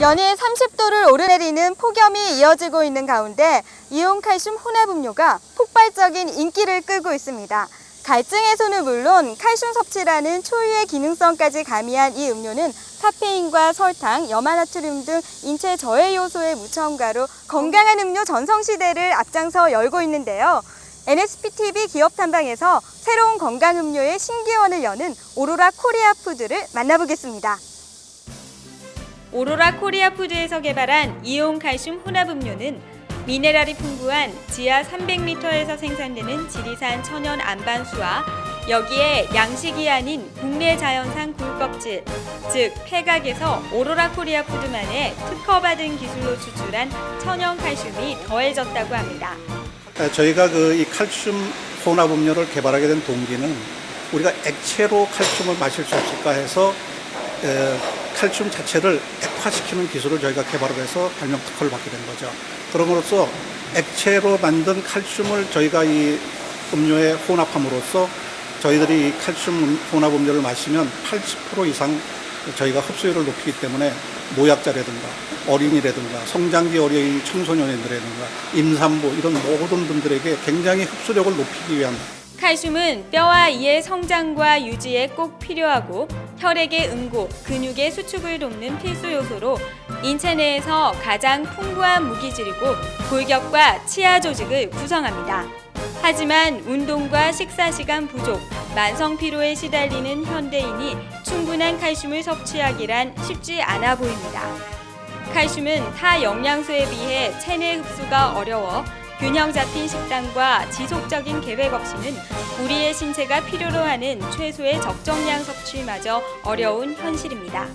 연일 30도를 오르내리는 폭염이 이어지고 있는 가운데 이온칼슘 혼합음료가 폭발적인 인기를 끌고 있습니다. 갈증 해소는 물론 칼슘 섭취라는 초유의 기능성까지 가미한 이 음료는 카페인과 설탕, 염화나트륨 등 인체 저해 요소의 무첨가로 건강한 음료 전성시대를 앞장서 열고 있는데요. NSPTV 기업 탐방에서 새로운 건강 음료의 신기원을 여는 오로라 코리아 푸드를 만나보겠습니다. 오로라 코리아 푸드에서 개발한 이온 칼슘 혼합 음료는 미네랄이 풍부한 지하 300m에서 생산되는 지리산 천연 안반수와 여기에 양식이 아닌 국내 자연산 굴껍질, 즉 폐각에서 오로라 코리아 푸드만의 특허받은 기술로 추출한 천연 칼슘이 더해졌다고 합니다. 아, 저희가 그 이 칼슘 혼합 음료를 개발하게 된 동기는 우리가 액체로 칼슘을 마실 수 없을까 해서 에, 칼슘 자체를 액화시키는 기술을 저희가 개발을 해서 발명 특허를 받게 된 거죠. 그럼으로써 액체로 만든 칼슘을 저희가 이 음료에 혼합함으로써 저희들이 이 칼슘 혼합 음료를 마시면 80% 이상 저희가 흡수율을 높이기 때문에 노약자라든가 어린이라든가 성장기 어린 청소년들이라든가 임산부 이런 모든 분들에게 굉장히 흡수력을 높이기 위한 칼슘은 뼈와 이의 성장과 유지에 꼭 필요하고 혈액의 응고, 근육의 수축을 돕는 필수 요소로 인체 내에서 가장 풍부한 무기질이고 골격과 치아 조직을 구성합니다. 하지만 운동과 식사 시간 부족, 만성 피로에 시달리는 현대인이 충분한 칼슘을 섭취하기란 쉽지 않아 보입니다. 칼슘은 타 영양소에 비해 체내 흡수가 어려워 균형 잡힌 식단과 지속적인 계획 없이는 우리의 신체가 필요로 하는 최소의 적정량 섭취마저 어려운 현실입니다.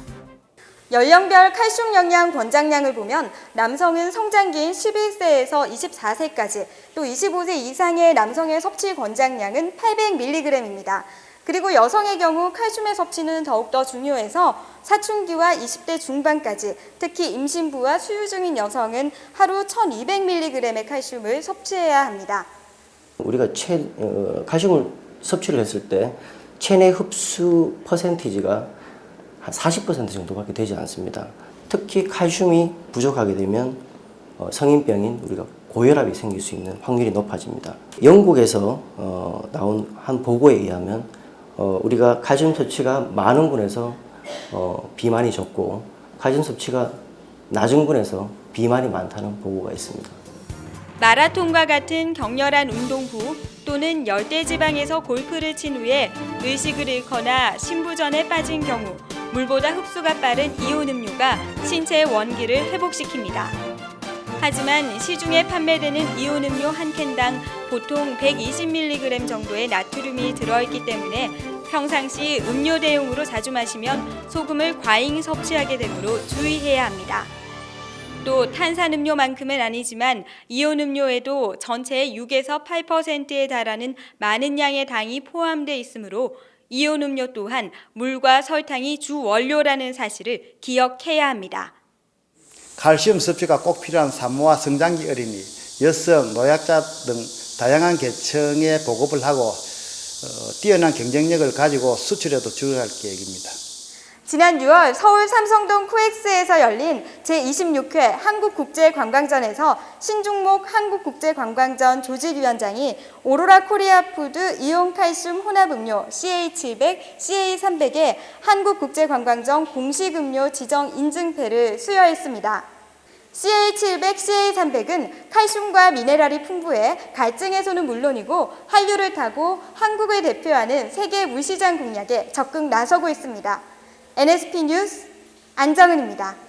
연령별 칼슘 영양 권장량을 보면 남성은 성장기인 11세에서 24세까지 또 25세 이상의 남성의 섭취 권장량은 800mg입니다. 그리고 여성의 경우 칼슘의 섭취는 더욱더 중요해서 사춘기와 20대 중반까지 특히 임신부와 수유 중인 여성은 하루 1200mg의 칼슘을 섭취해야 합니다. 우리가 체, 어, 칼슘을 섭취를 했을 때 체내 흡수 퍼센티지가 한 40% 정도밖에 되지 않습니다. 특히 칼슘이 부족하게 되면 어, 성인병인 우리가 고혈압이 생길 수 있는 확률이 높아집니다. 영국에서 어, 나온 한 보고에 의하면 어, 우리가 칼슘 섭취가 많은 군에서 어, 비만이 적고 칼슘 섭취가 낮은 군에서 비만이 많다는 보고가 있습니다. 마라톤과 같은 격렬한 운동 후 또는 열대지방에서 골프를 친 후에 의식을 잃거나 신부전에 빠진 경우 물보다 흡수가 빠른 이온 음료가 신체의 원기를 회복시킵니다. 하지만 시중에 판매되는 이온 음료 한 캔당 보통 120mg 정도의 나트륨이 들어있기 때문에 평상시 음료 대용으로 자주 마시면 소금을 과잉 섭취하게 되므로 주의해야 합니다. 또 탄산음료만큼은 아니지만 이온 음료에도 전체의 6에서 8%에 달하는 많은 양의 당이 포함되어 있으므로 이온 음료 또한 물과 설탕이 주 원료라는 사실을 기억해야 합니다. 칼슘 섭취가 꼭 필요한 산모와 성장기 어린이, 여성, 노약자 등 다양한 계층에 보급을 하고 어, 뛰어난 경쟁력을 가지고 수출에도 주력할 계획입니다. 지난 6월 서울 삼성동 코엑스에서 열린 제26회 한국국제관광전에서 신중목 한국국제관광전 조직위원장이 오로라 코리아 푸드 이온칼슘 혼합음료 CA700, CA300의 한국국제관광전 공식음료 지정 인증패를 수여했습니다. CA700, CA300은 칼슘과 미네랄이 풍부해 갈증 해소는 물론이고 한류를 타고 한국을 대표하는 세계 물시장 공략에 적극 나서고 있습니다. NSP 뉴스 안정은입니다.